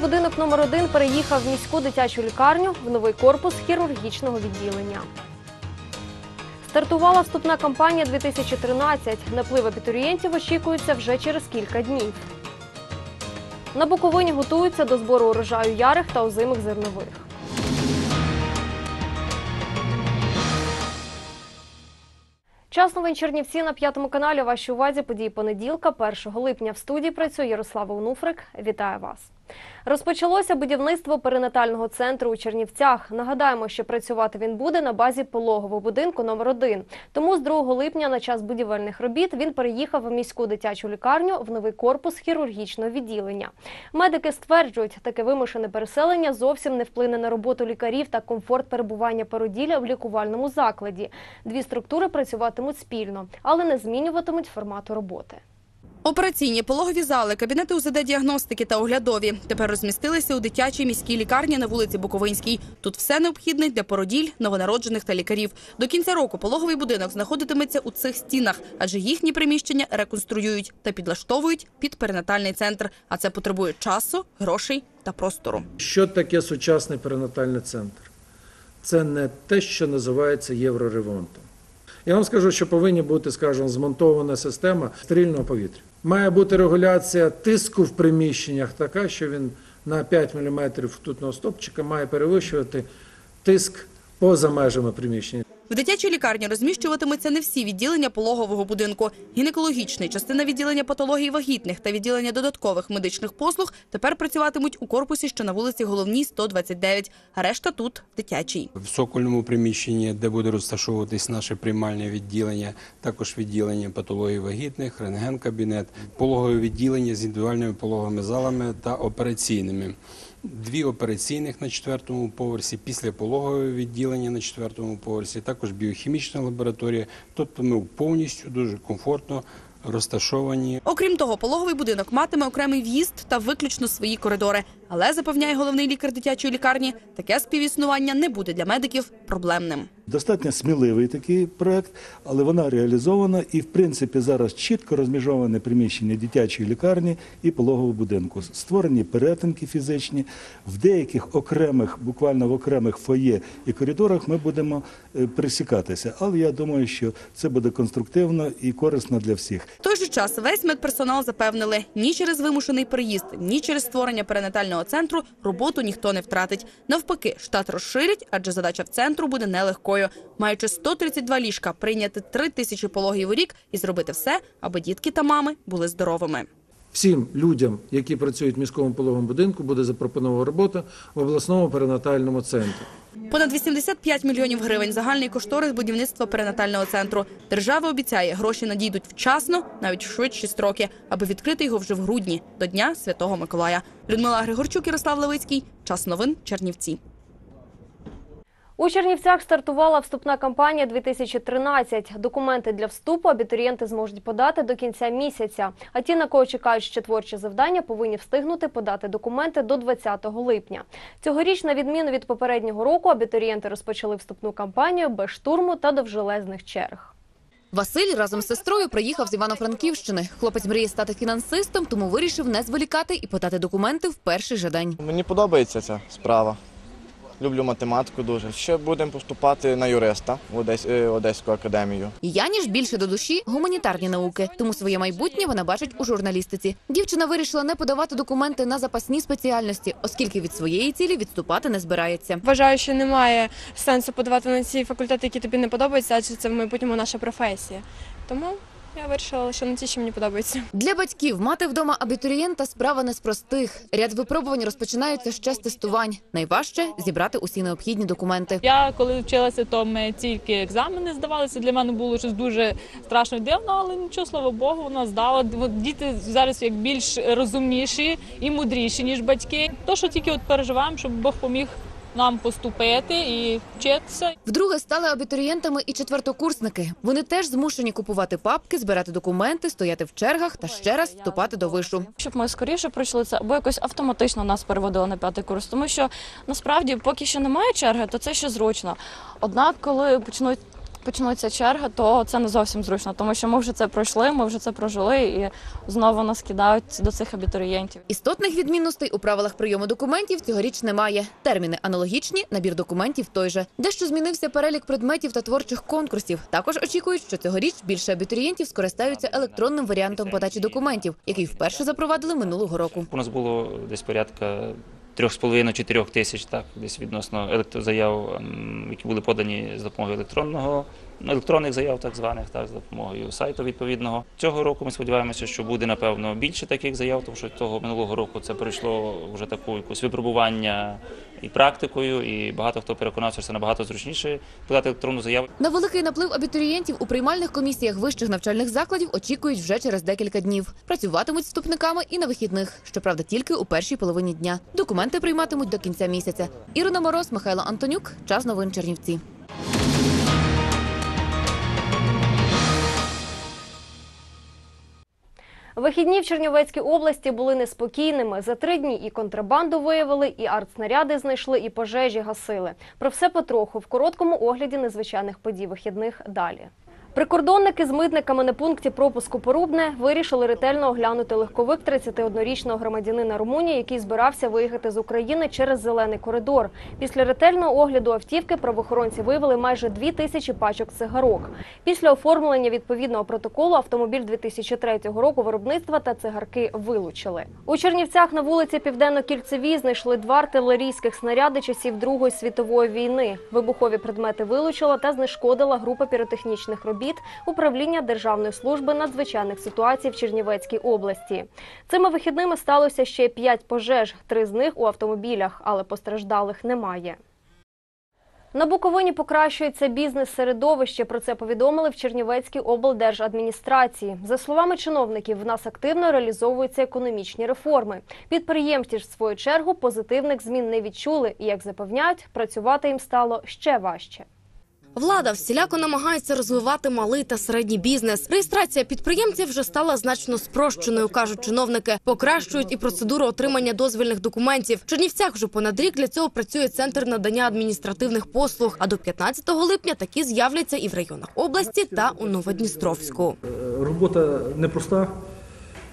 Будинок номер 1 переїхав в міську дитячу лікарню в новий корпус хірургічного відділення. Стартувала вступна кампанія 2013. Наплив абітурієнтів очікується вже через кілька днів. На Буковині готуються до збору урожаю ярих та озимих зернових. Час новин Чернівці на п'ятому каналі. Вашій увазі події понеділка, 1 липня. В студії працює Ярослава Унуфрик. Вітаю вас. Розпочалося будівництво перинатального центру у Чернівцях. Нагадаємо, що працювати він буде на базі пологового будинку номер 1 Тому з 2 липня на час будівельних робіт він переїхав в міську дитячу лікарню в новий корпус хірургічного відділення. Медики стверджують, таке вимушене переселення зовсім не вплине на роботу лікарів та комфорт перебування породілля в лікувальному закладі. Дві структури працюватимуть спільно, але не змінюватимуть формату роботи. Операційні пологові зали, кабінети УЗД-діагностики та оглядові тепер розмістилися у дитячій міській лікарні на вулиці Буковинській. Тут все необхідне для породіль, новонароджених та лікарів. До кінця року пологовий будинок знаходитиметься у цих стінах, адже їхні приміщення реконструюють та підлаштовують під перинатальний центр. А це потребує часу, грошей та простору. Що таке сучасний перинатальний центр? Це не те, що називається євроремонтом. Я вам скажу, що повинні бути, скажімо, змонтована система стрільного повітря. Має бути регуляція тиску в приміщеннях така, що він на 5 мм тутного стопчика має перевищувати тиск поза межами приміщення. В дитячій лікарні розміщуватимуться не всі відділення пологового будинку. Гінекологічний, частина відділення патології вагітних та відділення додаткових медичних послуг тепер працюватимуть у корпусі, що на вулиці Головній, 129, а решта тут дитячий. В цокольному приміщенні, де буде розташовуватись наше приймальне відділення, також відділення патології вагітних, рентген-кабінет, пологове відділення з індивідуальними пологовими залами та операційними. Дві операційних на четвертому поверсі, післяпологове відділення на четвертому поверсі, також біохімічна лабораторія. Тобто ми повністю дуже комфортно розташовані Окрім того, пологовий будинок матиме окремий в'їзд та виключно свої коридори. Але запевняє головний лікар дитячої лікарні, таке співіснування не буде для медиків проблемним. Достатньо сміливий такий проект, але вона реалізована і, в принципі, зараз чітко розміжоване приміщення дитячої лікарні і пологового будинку. Створені перетинки фізичні. В деяких окремих, буквально в окремих фоє і коридорах ми будемо е, пересікатися. Але я думаю, що це буде конструктивно і корисно для всіх. В той же час весь медперсонал запевнили, ні через вимушений переїзд, ні через створення перинатального центру роботу ніхто не втратить. Навпаки, штат розширять, адже задача в центру буде нелегкою. Маючи 132 ліжка, прийняти 3 тисячі пологів у рік і зробити все, аби дітки та мами були здоровими. Всім людям, які працюють в міському пологовому будинку, буде запропонована робота в обласному перинатальному центрі. Понад 85 мільйонів гривень загальний кошторис будівництва перинатального центру. Держава обіцяє, гроші надійдуть вчасно, навіть в швидші строки, аби відкрити його вже в грудні до Дня Святого Миколая. Людмила Григорчук, Ярослав Левицький. Час новин Чернівці. У Чернівцях стартувала вступна кампанія 2013. Документи для вступу абітурієнти зможуть подати до кінця місяця. А ті, на кого чекають ще творчі завдання, повинні встигнути подати документи до 20 липня. Цьогоріч, на відміну від попереднього року, абітурієнти розпочали вступну кампанію без штурму та довжелезних черг. Василь разом з сестрою приїхав з Івано-Франківщини. Хлопець мріє стати фінансистом, тому вирішив не зволікати і подати документи в перший же день. Мені подобається ця справа. Люблю математику дуже. Ще будемо поступати на юриста в Одес... е, Одеську академію. Яні ж більше до душі гуманітарні науки, тому своє майбутнє вона бачить у журналістиці. Дівчина вирішила не подавати документи на запасні спеціальності, оскільки від своєї цілі відступати не збирається. Вважаю, що немає сенсу подавати на ці факультети, які тобі не подобаються, адже це в майбутньому наша професія. Тому я вирішила лише на ті, що мені подобається. Для батьків мати вдома абітурієнта справа не з простих. Ряд випробувань розпочинаються ще з тестувань. Найважче зібрати усі необхідні документи. Я коли вчилася, то ми тільки екзамени здавалися. Для мене було щось дуже страшно дивно, але нічого, слава Богу, вона здала. Діти зараз як більш розумніші і мудріші, ніж батьки. То, що тільки от переживаємо, щоб Бог поміг нам поступити і вчитися. Вдруге стали абітурієнтами і четвертокурсники. Вони теж змушені купувати папки, збирати документи, стояти в чергах та ще раз вступати до вишу. щоб ми скоріше пройшли це, або якось автоматично нас переводили на п'ятий курс. Тому що насправді, поки що немає черги, то це ще зручно. Однак, коли почнуть почнуться черги, то це не зовсім зручно, тому що ми вже це пройшли, ми вже це прожили і знову нас кидають до цих абітурієнтів. Істотних відмінностей у правилах прийому документів цьогоріч немає. Терміни аналогічні, набір документів той же. Дещо змінився перелік предметів та творчих конкурсів. Також очікують, що цьогоріч більше абітурієнтів скористаються електронним варіантом подачі документів, який вперше запровадили минулого року. У нас було десь порядка 3,5-4 тисяч, так, десь відносно електрозаяв, ем, які були подані з допомогою електронного, електронних заяв, так званих, так, з допомогою сайту відповідного. Цього року ми сподіваємося, що буде, напевно, більше таких заяв, тому що того минулого року це пройшло вже таку якусь випробування і практикою, і багато хто переконався, що це набагато зручніше подати електронну заяву. На великий наплив абітурієнтів у приймальних комісіях вищих навчальних закладів очікують вже через декілька днів. Працюватимуть вступниками і на вихідних, щоправда, тільки у першій половині дня. Документи прийматимуть до кінця місяця. Ірина Мороз, Михайло Антонюк. Час новин Чернівці. Вихідні в Чернівецькій області були неспокійними. За три дні і контрабанду виявили, і артснаряди знайшли, і пожежі гасили. Про все потроху в короткому огляді незвичайних подій вихідних далі. Прикордонники з митниками на пункті пропуску Порубне вирішили ретельно оглянути легковик 31-річного громадянина Румунії, який збирався виїхати з України через зелений коридор. Після ретельного огляду автівки правоохоронці виявили майже дві тисячі пачок цигарок. Після оформлення відповідного протоколу автомобіль 2003 року виробництва та цигарки вилучили. У Чернівцях на вулиці Південно-Кільцевій знайшли два артилерійських снаряди часів Другої світової війни. Вибухові предмети вилучила та знешкодила група піротехнічних робіт управління Державної служби надзвичайних ситуацій в Чернівецькій області. Цими вихідними сталося ще п'ять пожеж, три з них у автомобілях, але постраждалих немає. На Буковині покращується бізнес-середовище. Про це повідомили в Чернівецькій облдержадміністрації. За словами чиновників, в нас активно реалізовуються економічні реформи. Підприємці ж в свою чергу позитивних змін не відчули, і як запевняють, працювати їм стало ще важче. Влада всіляко намагається розвивати малий та середній бізнес. Реєстрація підприємців вже стала значно спрощеною, кажуть чиновники. Покращують і процедуру отримання дозвільних документів. В Чернівцях вже понад рік для цього працює центр надання адміністративних послуг. А до 15 липня такі з'являться і в районах області та у Новодністровську. Робота непроста,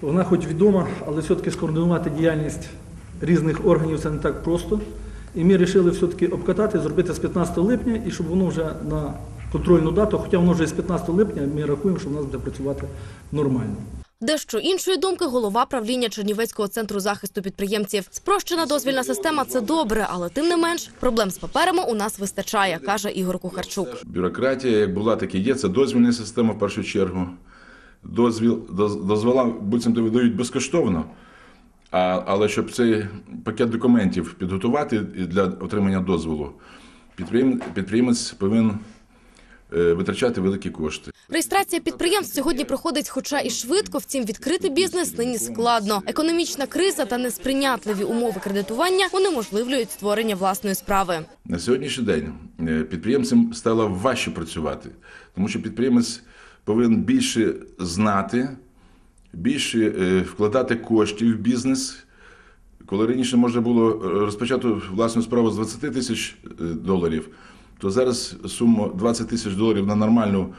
вона хоч відома, але все-таки скоординувати діяльність різних органів це не так просто. І ми вирішили все-таки обкатати, зробити з 15 липня, і щоб воно вже на контрольну дату, хоча воно вже з 15 липня, ми рахуємо, що в нас буде працювати нормально. Дещо іншої думки голова правління Чернівецького центру захисту підприємців. Спрощена дозвільна система це добре, але тим не менш проблем з паперами у нас вистачає, каже Ігор Кухарчук. Бюрократія, як була, так і є. Це дозвільна система в першу чергу. Дозвіл, доз- дозвола буцімто видають безкоштовно. А, але щоб цей пакет документів підготувати для отримання дозволу, підприєм, підприємець повинен е, витрачати великі кошти. Реєстрація підприємств сьогодні проходить, хоча і швидко, втім відкрити бізнес нині складно. Економічна криза та несприйнятливі умови кредитування унеможливлюють створення власної справи. На сьогоднішній день е, підприємцям стало важче працювати, тому що підприємець повинен більше знати, більше е, вкладати коштів в бізнес. Коли раніше можна було е, розпочати власну справу з 20 тисяч е, доларів, то зараз сума 20 тисяч доларів на нормальну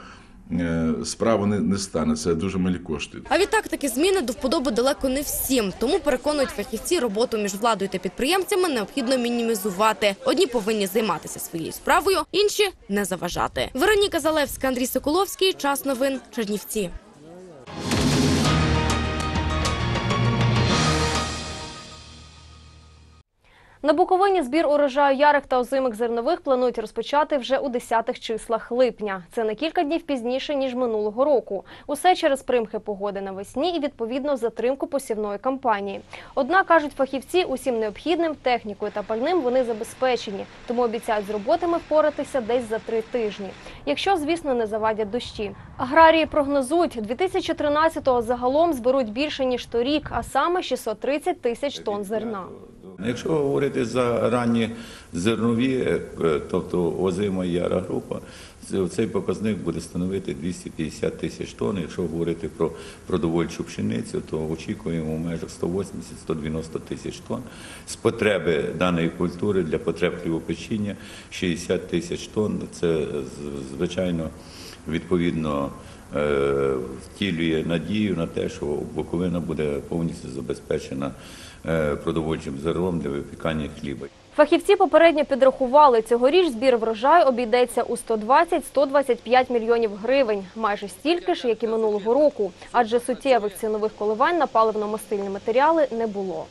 справу не, не стане. Це дуже малі кошти. А відтак такі зміни до вподоби далеко не всім. Тому переконують фахівці, роботу між владою та підприємцями необхідно мінімізувати. Одні повинні займатися своєю справою, інші не заважати. Вероніка Залевська, Андрій Соколовський. Час новин Чернівці. На Буковині збір урожаю ярих та озимих зернових планують розпочати вже у 10-х числах липня. Це на кілька днів пізніше ніж минулого року. Усе через примхи погоди навесні і відповідно затримку посівної кампанії. Однак кажуть фахівці, усім необхідним технікою та пальним вони забезпечені, тому обіцяють з роботами впоратися десь за три тижні. Якщо, звісно, не завадять дощі. Аграрії прогнозують, 2013-го загалом зберуть більше ніж торік, а саме 630 тисяч тонн зерна. Якщо говорити за ранні зернові, е, тобто озима і агрогрупа, це- цей показник буде становити 250 тисяч тонн. Якщо говорити про продовольчу пшеницю, то очікуємо в межах 180-190 тисяч тонн. З потреби даної культури для потреб хлібопечіння 60 тисяч тонн. Це звичайно відповідно е, втілює надію на те, що Буковина буде повністю забезпечена продовольчим зерном для випікання хліба. Фахівці попередньо підрахували, цьогоріч збір врожаю обійдеться у 120-125 мільйонів гривень, майже стільки ж, як і минулого року, адже суттєвих цінових коливань на паливно-мастильні матеріали не було.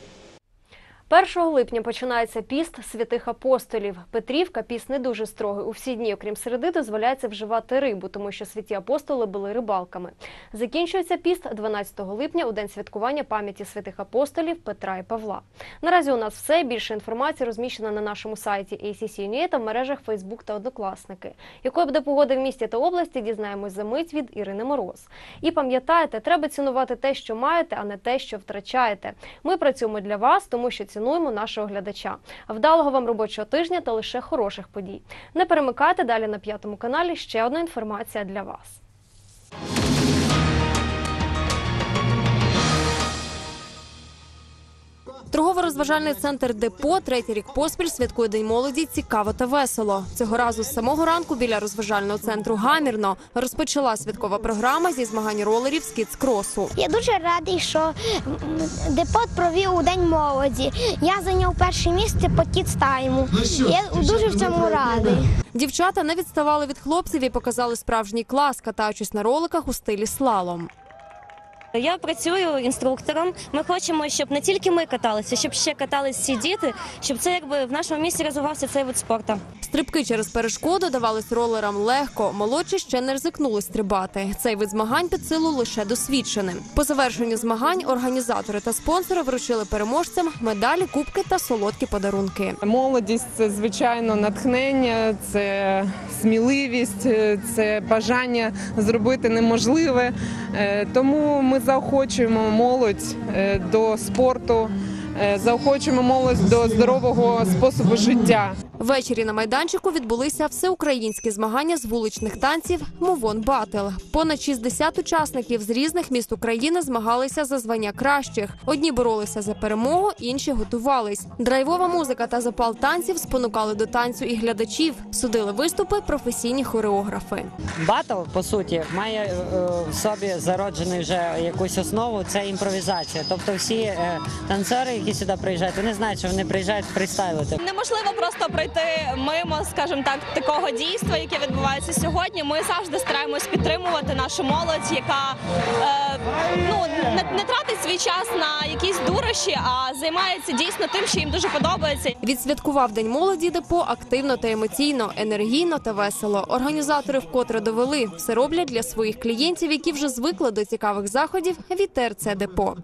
1 липня починається піст святих апостолів. Петрівка піст не дуже строгий. У всі дні, окрім середи, дозволяється вживати рибу, тому що святі апостоли були рибалками. Закінчується піст 12 липня у день святкування пам'яті святих апостолів Петра і Павла. Наразі у нас все. Більше інформації розміщена на нашому сайті ACC.UA та в мережах Facebook та Однокласники. Якою буде погода в місті та області, дізнаємось за мить від Ірини Мороз. І пам'ятайте, треба цінувати те, що маєте, а не те, що втрачаєте. Ми працюємо для вас, тому що цінуємо нашого глядача. Вдалого вам робочого тижня та лише хороших подій. Не перемикайте далі на п'ятому каналі. Ще одна інформація для вас. Торгово-розважальний центр Депо третій рік поспіль святкує День молоді цікаво та весело. Цього разу з самого ранку біля розважального центру Гамірно розпочала святкова програма зі змагань ролерів з кіц-кросу. Я дуже радий, що депот провів у День молоді. Я зайняв перше місце по кіц-тайму. Я дуже в цьому радий. Дівчата не відставали від хлопців і показали справжній клас, катаючись на роликах у стилі слалом. Я працюю інструктором. Ми хочемо, щоб не тільки ми каталися, щоб ще катались всі діти, щоб це якби в нашому місті розвивався цей вид спорту. Стрибки через перешкоду давались ролерам легко. Молодші ще не ризикнули стрибати. Цей вид змагань під силу лише досвідченим. По завершенню змагань організатори та спонсори вручили переможцям медалі, кубки та солодкі подарунки. Молодість це звичайно натхнення, це сміливість, це бажання зробити неможливе. Е, Тому ми заохочуємо молодь е, до спорту, е, заохочуємо молодь до здорового способу життя. Ввечері на майданчику відбулися всеукраїнські змагання з вуличних танців Мовон Батл. Понад 60 учасників з різних міст України змагалися за звання кращих. Одні боролися за перемогу, інші готувались. Драйвова музика та запал танців спонукали до танцю і глядачів. Судили виступи професійні хореографи. Батл, по суті, має е, в собі зароджений вже якусь основу. Це імпровізація. Тобто, всі е, танцори, які сюди приїжджають, вони знають, що вони приїжджають фристайлити. Неможливо просто пройти мимо, скажімо так, такого дійства, яке відбувається сьогодні. Ми завжди стараємось підтримувати нашу молодь, яка е, ну не, не тратить свій час на якісь дурощі, а займається дійсно тим, що їм дуже подобається. Відсвяткував День молоді депо активно та емоційно, енергійно та весело. Організатори вкотре довели, все роблять для своїх клієнтів, які вже звикли до цікавих заходів від ТРЦ депо.